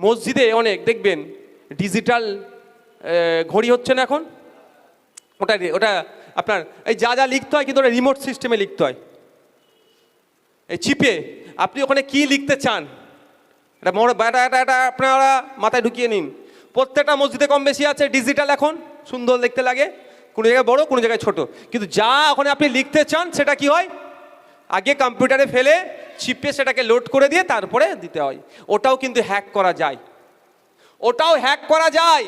মসজিদে অনেক, দেখবেন ডিজিটাল ঘড়ি হচ্ছে না এখন? ওটা ওটা আপনার, এই যা যা লিখতে হয় কিন্তু ওটা রিমোট সিস্টেমে লিখতে হয়। এই চিপে আপনি ওখানে কি লিখতে চান? এটা মোড় এটা এটা এটা আপনারা মাথায় ঢুকিয়ে নিন। প্রত্যেকটা মসজিদে কম বেশি আছে ডিজিটাল এখন, সুন্দর দেখতে লাগে। কোনো জায়গায় বড়, কোনো জায়গায় ছোট। কিন্তু যা ওখানে আপনি লিখতে চান, সেটা কি হয়? আগে কম্পিউটারে ফেলে চিপে সেটাকে লোড করে দিয়ে তারপরে দিতে হয়। ওটাও কিন্তু হ্যাক করা যায়। ওটাও হ্যাক করা যায়।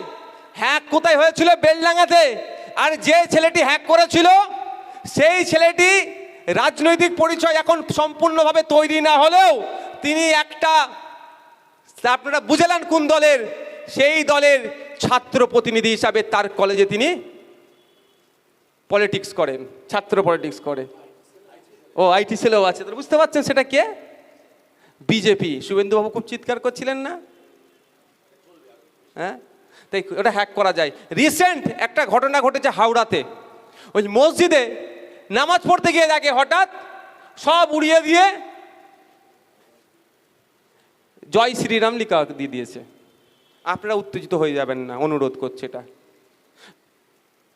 হ্যাক কোথায় হয়েছিল বেলডাঙ্গাতে? আর যে ছেলেটি হ্যাক করেছিল, সেই ছেলেটি রাজনৈতিক পরিচয় এখন সম্পূর্ণভাবে তৈরি না হলেও তিনি একটা আপনারা বুঝেলেন কোন দলের? সেই দলের ছাত্র প্রতিনিধি হিসাবে তার কলেজে তিনি পলিটিক্স করেন, ছাত্র পলিটিক্স করে। ও আইটি সেলেও আছে। তো বুঝতে পারছেন সেটা কে? বিজেপি। শুভেন্দুবাবু খুব চিৎকার করছিলেন না? হ্যাঁ? তাই ওটা হ্যাক করা যায়। রিসেন্ট একটা ঘটনা ঘটেছে হাওড়াতে। ওই মসজিদে নামাজ পড়তে গিয়ে দেখে হঠাৎ সব উড়িয়ে দিয়ে জয় শ্রীরাম লিখা দিয়ে দিয়েছে। আপনারা উত্তেজিত হয়ে যাবেন না, অনুরোধ করছে এটা।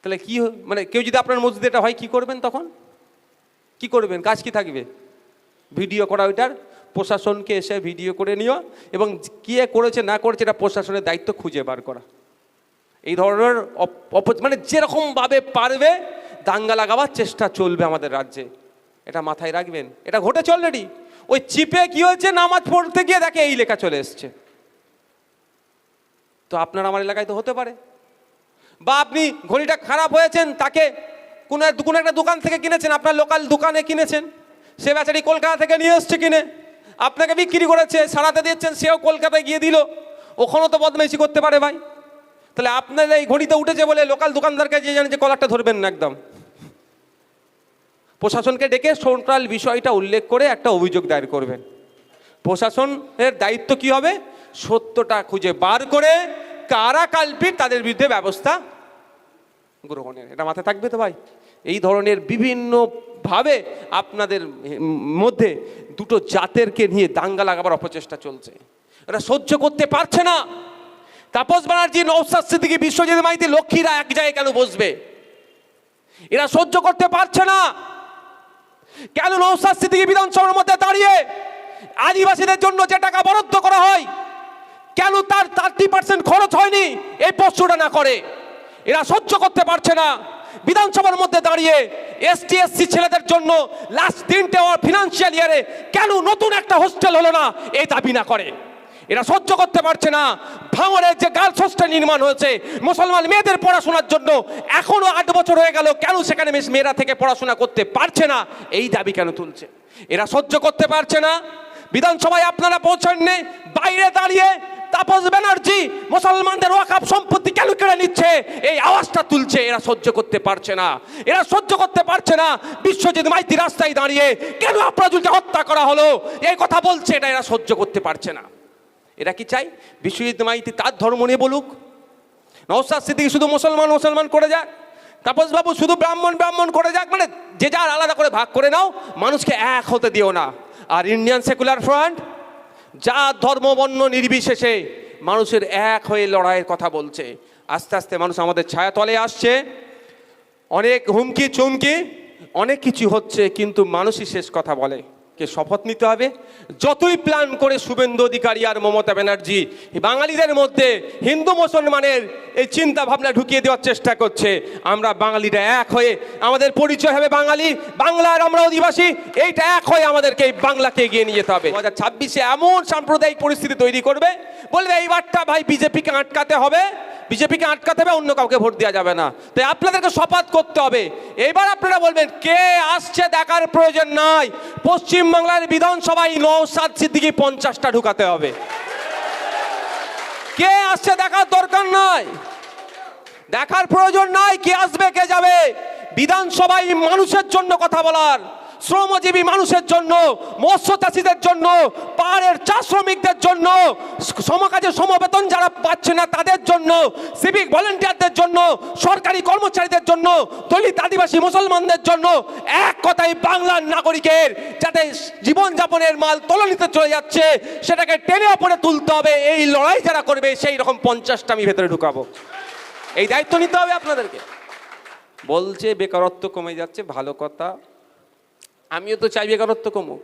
তাহলে কি মানে কেউ যদি আপনার মসজিদে এটা হয়, কি করবেন তখন? কি করবেন? কাজ কি থাকবে? ভিডিও করা ওইটার? প্রশাসনকে এসে ভিডিও করে নিও এবং কে করেছে, না করেছে এটা প্রশাসনের দায়িত্ব খুঁজে বার করা। এই ধরনের মানে যেরকমভাবে পারবে, দাঙ্গা লাগাবার চেষ্টা চলবে আমাদের রাজ্যে। এটা মাথায় রাখবেন। এটা ঘটেছে অলরেডি ওই চিপে কি হয়েছে? নামাজ পড়তে গিয়ে দেখে এই লেখা চলে এসছে। তো আপনার আমার এলাকায় তো হতে পারে। বা আপনি ঘড়িটা খারাপ হয়েছেন, তাকে কোনো কোনো একটা দোকান থেকে কিনেছেন, আপনার লোকাল দোকানে কিনেছেন। সে বেচারি কলকাতা থেকে নিয়ে এসছে কিনে। আপনাকে বিক্রি করেছে সারাতে দিচ্ছেন সেও কলকাতায় গিয়ে দিল। ওখানেও তো বদমাইশি করতে পারে ভাই। তাহলে আপনার এই ঘড়িতে উঠেছে বলে লোকাল দোকানদারকে যে জানেন যে কলারটা ধরবেন না একদম। প্রশাসনকে ডেকে টোটাল বিষয়টা উল্লেখ করে একটা অভিযোগ দায়ের করবেন। প্রশাসনের দায়িত্ব কি হবে? সত্যটা খুঁজে বার করে কারা কালপিট তাদের বিরুদ্ধে ব্যবস্থা গ্রহণের। এটা মাথায় থাকবে তো ভাই? এই ধরনের বিভিন্নভাবে আপনাদের মধ্যে দুটো জাতেরকে নিয়ে দাঙ্গা লাগাবার অপচেষ্টা চলছে। এরা সহ্য করতে পারছে না। তাপস ব্যানার্জি নৌসাদ সিদ্দিকি, বিশ্বজিৎ মাইতি, লক্ষ্মীরা এক জায়গায় কেন বসবে? এরা সহ্য করতে পারছে না। কেন নৌসাদ সিদ্দিকি বিধানসভার মধ্যে দাঁড়িয়ে আদিবাসীদের জন্য যে টাকা বরাদ্দ করা হয়, কেন তার থার্টি পার্সেন্ট খরচ হয়নি? এই প্রশ্নটা না করে। এরা সহ্য করতে পারছে না। বিধানসভার মধ্যে দাঁড়িয়ে এসটি এসসি ছেলেদের জন্য লাস্ট তিনটে ফিনান্সিয়াল ইয়ারে কেন নতুন একটা হোস্টেল হলো না এই দাবি না করে। এরা সহ্য করতে পারছে না। ভাঙড়ের যে গার্লস হোস্টেল নির্মাণ হয়েছে, মুসলমান মেয়েদের পড়াশোনার জন্য এখনও আট বছর হয়ে গেল, কেন সেখানে মেয়েরা থেকে পড়াশোনা করতে পারছে না? এই দাবি কেন তুলছে? এরা সহ্য করতে পারছে না। বিধানসভায় আপনারা পৌঁছাননি, বাইরে দাঁড়িয়ে তাপস ব্যানার্জি মুসলমানদের ওয়াকাপ সম্পত্তি কেন কেড়ে নিচ্ছে? এই আওয়াজটা তুলছে, এরা সহ্য করতে পারছে না। এরা সহ্য করতে পারছে না। বিশ্বজিৎ মাইতি রাস্তায় দাঁড়িয়ে কেন আপনাজুলকে হত্যা করা হলো? এই কথা বলছে, এটা এরা সহ্য করতে পারছে না। এরা কি চাই বিশ্বজিৎ মাইতি তার ধর্ম নিয়ে বলুক। নওসাদ সিদ্দিকি শুধু মুসলমান মুসলমান করে যাক। তাপস বাবু শুধু ব্রাহ্মণ ব্রাহ্মণ করে যাক মানে যে যার আলাদা করে ভাগ করে নাও, মানুষকে এক হতে দিও না। আর ইন্ডিয়ান সেকুলার ফ্রন্ট যা ধর্মবর্ণ নির্বিশেষে মানুষের এক হয়ে লড়াইয়ের কথা বলছে। আস্তে আস্তে মানুষ আমাদের ছায়াতলে আসছে। অনেক হুমকি, চুমকি, অনেক কিছু হচ্ছে, কিন্তু মানুষই শেষ কথা বলে। কে শপথ নিতে হবে। যতই প্ল্যান করে শুভেন্দু অধিকারী আর মমতা ব্যানার্জি বাঙালিদের মধ্যে হিন্দু মুসলমানের এই চিন্তা ভাবনা ঢুকিয়ে দেওয়ার চেষ্টা করছে। আমরা বাঙালিরা এক হয়ে আমাদের পরিচয় হবে বাঙালি, বাংলার আমরা অধিবাসী, এইটা এক হয়ে আমাদেরকে এই বাংলাকে এগিয়ে নিয়ে যেতে হবে। দু হাজার ছাব্বিশে এমন সাম্প্রদায়িক পরিস্থিতি তৈরি করবে, বলবে এইবারটা ভাই বিজেপিকে আটকাতে হবে। বিজেপিকে আটকাতে হবে, অন্য কাউকে ভোট দেওয়া যাবে না। তাই আপনাদেরকে শপথ করতে হবে। এবার আপনারা বলবেন, কে আসছে দেখার প্রয়োজন নাই? পশ্চিমবাংলার বিধানসভায় নৌসাদ সিদ্দিকি পঞ্চাশটা ঢুকাতে হবে। কে আসছে দেখার দরকার নাই? দেখার প্রয়োজন নাই, কে আসবে, কে যাবে? বিধানসভায় মানুষের জন্য কথা বলার। শ্রমজীবী মানুষের জন্য মৎস্য চাষীদের জন্য, পাহাড়ের চা শ্রমিকদের জন্য, সমকাজে সমবেতন যারা পাচ্ছে না তাদের জন্য সিভিক ভলেন্টিয়ারদের জন্য, সরকারি কর্মচারীদের জন্য, দলিত আদিবাসী মুসলমানদের জন্য, এক কথাই বাংলার নাগরিকের যাতে জীবনযাপনের মাল তলনিতে চলে যাচ্ছে, সেটাকে টেনে ওপরে তুলতে হবে, এই লড়াই যারা করবে, সেই রকম পঞ্চাশটা আমি ভেতরে ঢুকাবো। এই দায়িত্ব নিতে হবে আপনাদেরকে। বলছে বেকারত্ব কমে যাচ্ছে, ভালো কথা। আমিও তো চাই বেকারত্ব কমুক।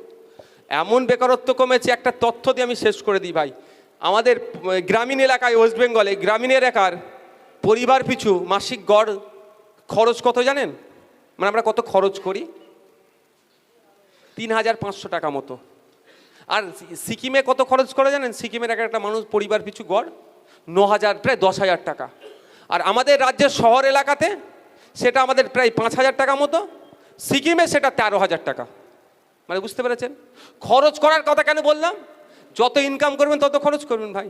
এমন বেকারত্ব কমেছে, একটা তথ্য দিয়ে আমি শেষ করে দিই ভাই। আমাদের গ্রামীণ এলাকায় ওয়েস্ট বেঙ্গলে গ্রামীণ এলাকার পরিবার পিছু মাসিক গড় খরচ কত জানেন? মানে আমরা কত খরচ করি? তিন হাজার পাঁচশো টাকা মতো। আর সিকিমে কত খরচ করে জানেন? সিকিমের এক একটা মানুষ পরিবার পিছু গড় ন হাজার, প্রায় দশ হাজার টাকা। আর আমাদের রাজ্যের শহর এলাকাতে সেটা আমাদের প্রায় পাঁচ হাজার টাকা মতো। সিকিমে সেটা তেরো হাজার টাকা। মানে বুঝতে পেরেছেন? খরচ করার কথা কেন বললাম? যত ইনকাম করবেন, তত খরচ করবেন ভাই।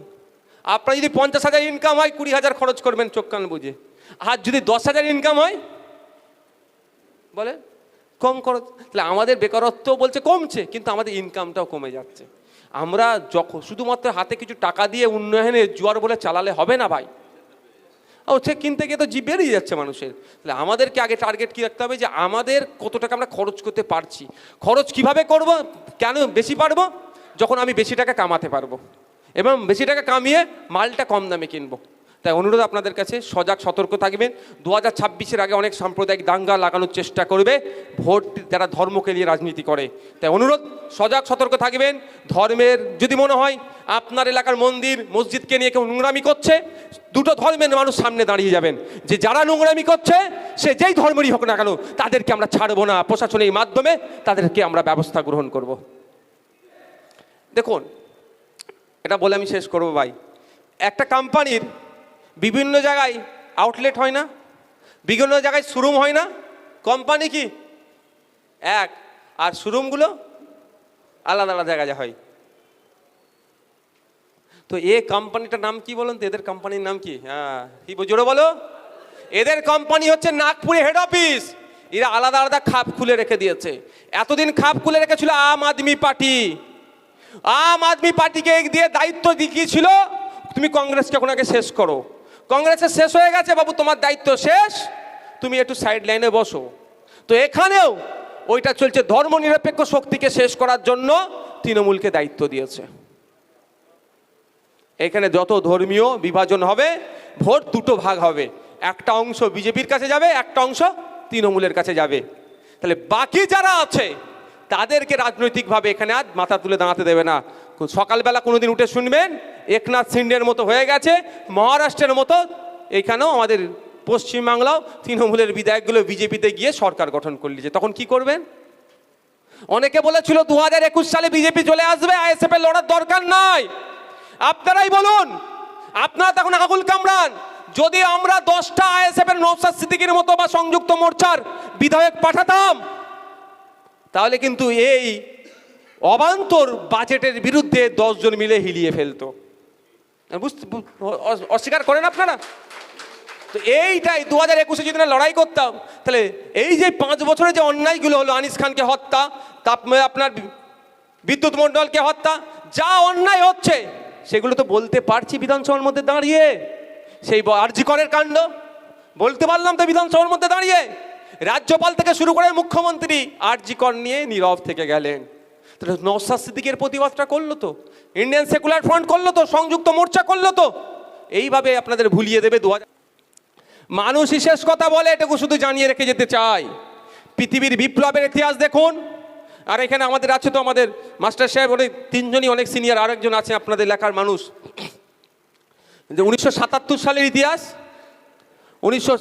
আপনার যদি পঞ্চাশ হাজার ইনকাম হয়, কুড়ি হাজার খরচ করবেন চোখ কান বুঝে আর যদি দশ হাজার ইনকাম হয় বলে কম খরচ। তাহলে আমাদের বেকারত্ব বলছে কমছে, কিন্তু আমাদের ইনকামটাও কমে যাচ্ছে। আমরা যখন শুধুমাত্র হাতে কিছু টাকা দিয়ে উন্নয়নে জোয়ার বলে চালালে হবে না ভাই। ও, সে কিনতে গিয়ে তো জি বেরিয়ে যাচ্ছে মানুষের। তাহলে আমাদেরকে আগে টার্গেট কী রাখতে হবে যে আমাদের কত টাকা আমরা খরচ করতে পারছি? খরচ কীভাবে করব? কেন বেশি পারব? যখন আমি বেশি টাকা কামাতে পারব। এবং বেশি টাকা কামিয়ে মালটা কম দামে কিনবো। তাই অনুরোধ আপনাদের কাছে, সজাগ সতর্ক থাকবেন। দু হাজার ছাব্বিশের আগে অনেক সাম্প্রদায়িক দাঙ্গা লাগানোর চেষ্টা করবে। ভোট যারা ধর্মকে নিয়ে রাজনীতি করে। তাই অনুরোধ, সজাগ সতর্ক থাকবেন। ধর্মের যদি মনে হয়, আপনার এলাকার মন্দির, মসজিদকে নিয়ে কেউ নোংরামি করছে দুটো ধর্মের মানুষ সামনে দাঁড়িয়ে যাবেন। যে যারা নোংরামি করছে, সে যেই ধর্মেরই হোক না কেন, তাদেরকে আমরা ছাড়বো না। প্রশাসনের মাধ্যমে তাদেরকে আমরা ব্যবস্থা গ্রহণ করব। দেখুন, এটা বলে আমি শেষ করব ভাই। একটা কোম্পানির বিভিন্ন জায়গায় আউটলেট হয় না, বিভিন্ন জায়গায় শোরুম হয় না। কোম্পানি কি? এক। আর শোরুমগুলো আলাদা আলাদা জায়গায় হয়। তো এ কোম্পানিটার নাম কি বলুন তো? এদের কোম্পানির নাম কি? হ্যাঁ কি জোরে বলো। এদের কোম্পানি হচ্ছে নাগপুরে হেড অফিস এরা আলাদা আলাদা খাপ খুলে রেখে দিয়েছে। এতদিন খাপ খুলে রেখেছিল আম আদমি পার্টি। আম আদমি পার্টিকে দিয়ে দায়িত্ব দেখিয়েছিল তুমি কংগ্রেসকে আগে শেষ করো। কংগ্রেসের শেষ হয়ে গেছে, বাবু, তোমার দায়িত্ব শেষ। তুমি একটু সাইড লাইনে বসো। তো এখানেও ওইটা চলছে ধর্মনিরপেক্ষ শক্তিকে শেষ করার জন্য তৃণমূলকে দায়িত্ব দিয়েছে। এখানে যত ধর্মীয় বিভাজন হবে, ভোট দুটো ভাগ হবে। একটা অংশ বিজেপির কাছে যাবে, একটা অংশ তৃণমূলের কাছে যাবে। তাহলে বাকি যারা আছে, তাদেরকে রাজনৈতিকভাবে এখানে আর মাথা তুলে দাঁড়াতে দেবে না। সকালবেলা কোনোদিন উঠে শুনবেন, একনাথ সিন্ডের মতো হয়ে গেছে, মহারাষ্ট্রের মতো, এখানেও আমাদের পশ্চিমবাংলাও তৃণমূলের বিধায়কগুলো বিজেপিতে গিয়ে সরকার গঠন করলিছে তখন কি করবেন? অনেকে বলেছিল দু হাজার একুশ সালে বিজেপি চলে আসবে, আইএসএফ এর লড়ার দরকার নাই। আপনারাই বলুন। আপনারা তখন আগুল কামরান যদি আমরা দশটা আইএসএফ এর নৌসাদ সিদ্দিকির মতো বা সংযুক্ত মোর্চার বিধায়ক পাঠাতাম, তাহলে কিন্তু এই অবান্তর বাজেটের বিরুদ্ধে দশজন মিলে হিলিয়ে ফেলতো। বুঝতে অস্বীকার করেন আপনারা? তো এইটাই দু হাজার একুশে যদি না লড়াই করতাম, তাহলে এই যে পাঁচ বছরে যে অন্যায়গুলো হলো আনিস খানকে হত্যা তারপরে আপনার বিদ্যুৎ মণ্ডলকে হত্যা, যা অন্যায় হচ্ছে সেগুলো তো বলতে পারছি বিধানসভার মধ্যে দাঁড়িয়ে। সেই আরজি করের কাণ্ড। বলতে পারলাম তো বিধানসভার মধ্যে দাঁড়িয়ে। রাজ্যপাল থেকে শুরু করে মুখ্যমন্ত্রী আরজি কর নিয়ে নীরব থেকে গেলেন। তাহলে সিদ্দিকের প্রতিবাদটা করল তো? ইন্ডিয়ান সেকুলার ফ্রন্ট করল তো? সংযুক্ত মোর্চা করল তো? এইভাবে আপনাদের ভুলিয়ে দেবে দু মানুষই শেষ কথা বলে, এটুকু শুধু জানিয়ে রেখে যেতে চাই। পৃথিবীর বিপ্লবের ইতিহাস দেখুন। আর এখানে আমাদের আছে তো আমাদের মাস্টার সাহেব অনেক তিনজনই অনেক সিনিয়র আরেকজন আছে আপনাদের লেখার মানুষ। যে উনিশশো সাতাত্তর সালের ইতিহাস, উনিশশো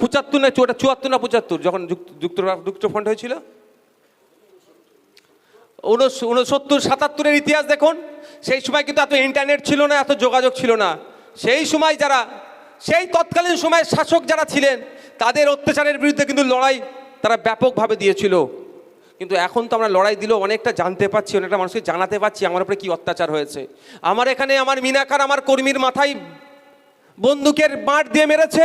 পঁচাত্তর না চুয়াত্তর চুয়াত্তর না পঁচাত্তর, যখন যুক্ত- যুক্ত যুক্তফ্রন্ট হয়েছিল। উনস- উনসত্তর, সাতাত্তরের ইতিহাস দেখুন, সেই সময় কিন্তু এত ইন্টারনেট ছিল না, এত যোগাযোগ ছিল না। সেই সময় যারা, সেই তৎকালীন সময়ের শাসক যারা ছিলেন, তাদের অত্যাচারের বিরুদ্ধে কিন্তু লড়াই তারা ব্যাপকভাবে দিয়েছিল। কিন্তু এখন তো আমরা লড়াই দিলেও অনেকটা জানতে পারছি, অনেকটা মানুষকে জানাতে পারছি আমার উপরে কী অত্যাচার হয়েছে। আমার এখানে আমার মিনাকার, আমার কর্মীর মাথায় বন্দুকের বাঁট দিয়ে মেরেছে,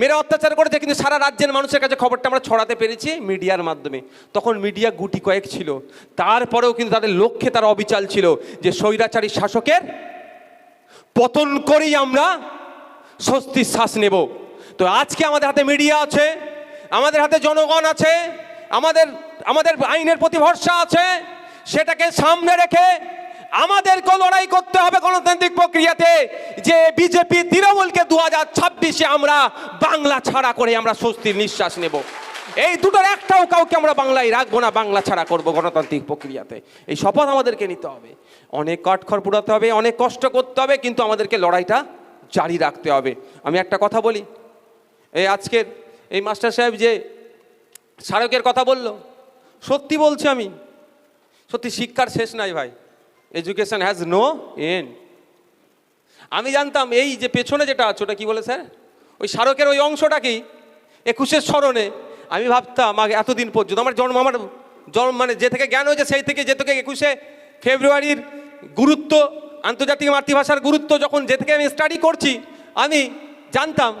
মেরে অত্যাচার করেছে, কিন্তু সারা রাজ্যের মানুষের কাছে খবরটা আমরা ছড়াতে পেরেছি মিডিয়ার মাধ্যমে। তখন মিডিয়া গুটি কয়েক ছিল, তারপরেও কিন্তু তাদের লক্ষ্যে তারা অবিচাল ছিল যে স্বৈরাচারী শাসকের পতন করেই আমরা স্বস্তির শ্বাস নেব। তো আজকে আমাদের হাতে মিডিয়া আছে, আমাদের হাতে জনগণ আছে, আমাদের আমাদের আইনের প্রতি ভরসা আছে, সেটাকে সামনে রেখে আমাদেরকে লড়াই করতে হবে গণতান্ত্রিক প্রক্রিয়াতে, যে বিজেপি তৃণমূলকে দু হাজার ছাব্বিশে আমরা বাংলা ছাড়া করে আমরা স্বস্তির নিঃশ্বাস নেব। এই দুটোর একটাও কাউকে আমরা বাংলায় রাখব না, বাংলা ছাড়া করব গণতান্ত্রিক প্রক্রিয়াতে। এই শপথ আমাদেরকে নিতে হবে। অনেক কাঠখড় পুরাতে হবে, অনেক কষ্ট করতে হবে, কিন্তু আমাদেরকে লড়াইটা জারি রাখতে হবে। আমি একটা কথা বলি, এই আজকের এই মাস্টার সাহেব যে স্মারকের কথা বলল সত্যি বলছি আমি। সত্যি শিক্ষার শেষ নাই ভাই। এডুকেশন হ্যাজ নো এন্ড আমি জানতাম এই যে পেছনে যেটা আছে, ওটা কী বলে স্যার? ওই স্মারকের ওই অংশটাকেই একুশের স্মরণে। আমি ভাবতাম আগে এতদিন পর্যন্ত, আমার জন্ম আমার জন্ম মানে যে থেকে জ্ঞান হয়েছে, সেই থেকে যে থেকে একুশে ফেব্রুয়ারির গুরুত্ব, আন্তর্জাতিক মাতৃভাষার গুরুত্ব যখন যে থেকে আমি স্টাডি করছি, আমি জানতাম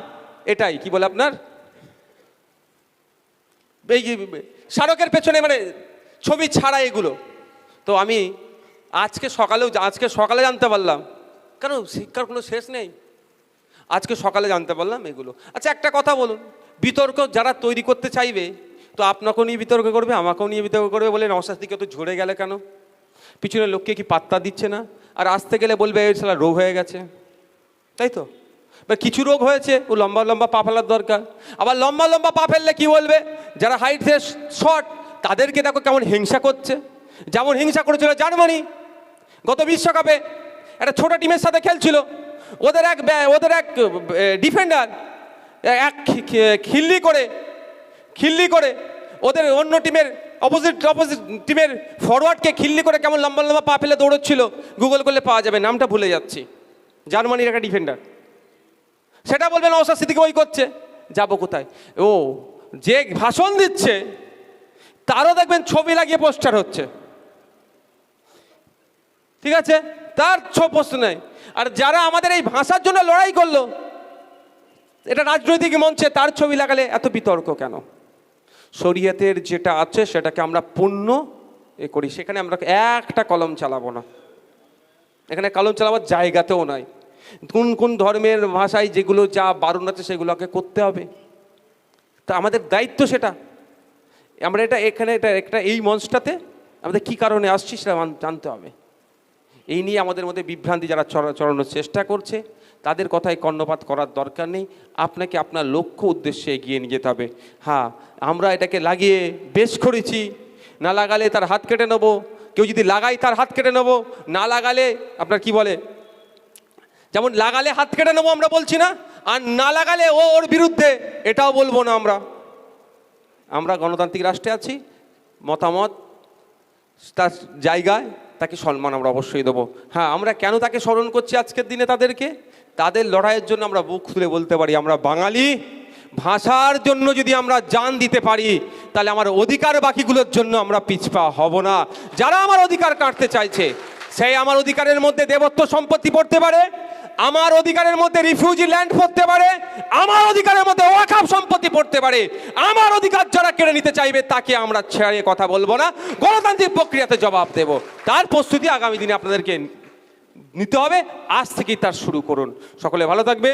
এটাই। কি বলে আপনার? স্মারকের পেছনে মানে ছবি ছাড়া এগুলো। তো আমি আজকে সকালেও আজকে সকালে জানতে পারলাম। কেন শিক্ষার কোনো শেষ নেই? আজকে সকালে জানতে পারলাম এগুলো। আচ্ছা একটা কথা বলুন। বিতর্ক যারা তৈরি করতে চাইবে, তো আপনাকেও নিয়ে বিতর্ক করবে, আমাকেও নিয়ে বিতর্ক করবে বলে নশার দিকে তো ঝরে গেলে কেন? পিছনের লোককে কি পাত্তা দিচ্ছে না? আর আসতে গেলে বলবে সালা রোগ হয়ে গেছে। তাই তো? বা কিছু রোগ হয়েছে, ও লম্বা লম্বা পা ফেলার দরকার। আবার লম্বা লম্বা পা ফেললে কী বলবে? যারা হাইট শর্ট তাদেরকে দেখো কেমন হিংসা করছে। যেমন হিংসা করেছিল জার্মানি গত বিশ্বকাপে। একটা ছোট টিমের সাথে খেলছিল। ওদের এক ওদের এক ডিফেন্ডার এক খিল্লি করে খিল্লি করে ওদের অন্য টিমের অপোজিট অপোজিট টিমের ফরওয়ার্ডকে খিল্লি করে কেমন লম্বা লম্বা পা ফেলে দৌড়চ্ছিল। গুগল করলে পাওয়া যাবে, নামটা ভুলে যাচ্ছি। জার্মানির একটা ডিফেন্ডার সেটা বলবেন অবসর স্মৃতিকে ওই করছে। যাব কোথায়? ও, যে ভাষণ দিচ্ছে, তারও দেখবেন ছবি লাগিয়ে পোস্টার হচ্ছে। ঠিক আছে? তার ছ প্রশ্ন নেই। আর যারা আমাদের এই ভাষার জন্য লড়াই করল, এটা রাজনৈতিক মঞ্চে তার ছবি লাগালে এত বিতর্ক কেন? শরীয়তের যেটা আছে, সেটাকে আমরা পূর্ণ এ করি। সেখানে আমরা একটা কলম চালাবো না। এখানে কলম চালাবার জায়গাতেও নাই কোন কোন ধর্মের ভাষায় যেগুলো যা বারণ আছে সেগুলোকে করতে হবে। তা আমাদের দায়িত্ব সেটা। আমরা এটা এখানে, এটা একটা এই মঞ্চটাতে আমাদের কী কারণে আসছি সেটা জানতে হবে। এই নিয়ে আমাদের মধ্যে বিভ্রান্তি যারা চড়া- চড়ানোর চেষ্টা করছে, তাদের কথায় কর্ণপাত করার দরকার নেই। আপনাকে আপনার লক্ষ্য উদ্দেশ্যে এগিয়ে নিয়ে যেতে হবে। হ্যাঁ আমরা এটাকে লাগিয়ে বেশ করেছি। না লাগালে তার হাত কেটে নেব। কেউ যদি লাগাই তার হাত কেটে নেব। না লাগালে আপনার কি বলে? যেমন লাগালে হাত কেটে নেব আমরা বলছি না, আর না লাগালে ও ওর বিরুদ্ধে, এটাও বলব না আমরা। আমরা গণতান্ত্রিক রাষ্ট্রে আছি, মতামত, তার জায়গায় তাকে সম্মান আমরা অবশ্যই দেবো। হ্যাঁ আমরা কেন তাকে স্মরণ করছি আজকের দিনে তাদেরকে? তাদের লড়াইয়ের জন্য আমরা বুক খুলে বলতে পারি, আমরা বাঙালি, ভাষার জন্য যদি আমরা জান দিতে পারি, তাহলে আমার অধিকার বাকিগুলোর জন্য আমরা পিছপা হব না। যারা আমার অধিকার কাটতে চাইছে, সেই আমার অধিকারের মধ্যে দেবত্ব সম্পত্তি পড়তে পারে আমার অধিকারের মধ্যে রিফিউজি ল্যান্ড পড়তে পারে, আমার অধিকারের মধ্যে ওয়াকাফ সম্পত্তি পড়তে পারে, আমার অধিকার যারা কেড়ে নিতে চাইবে তাকে আমরা ছেড়ে কথা বলব না, গণতান্ত্রিক প্রক্রিয়াতে জবাব দেব। তার প্রস্তুতি আগামী দিনে আপনাদেরকে নিতে হবে, আজ থেকেই তার শুরু করুন। সকলে ভালো থাকবে।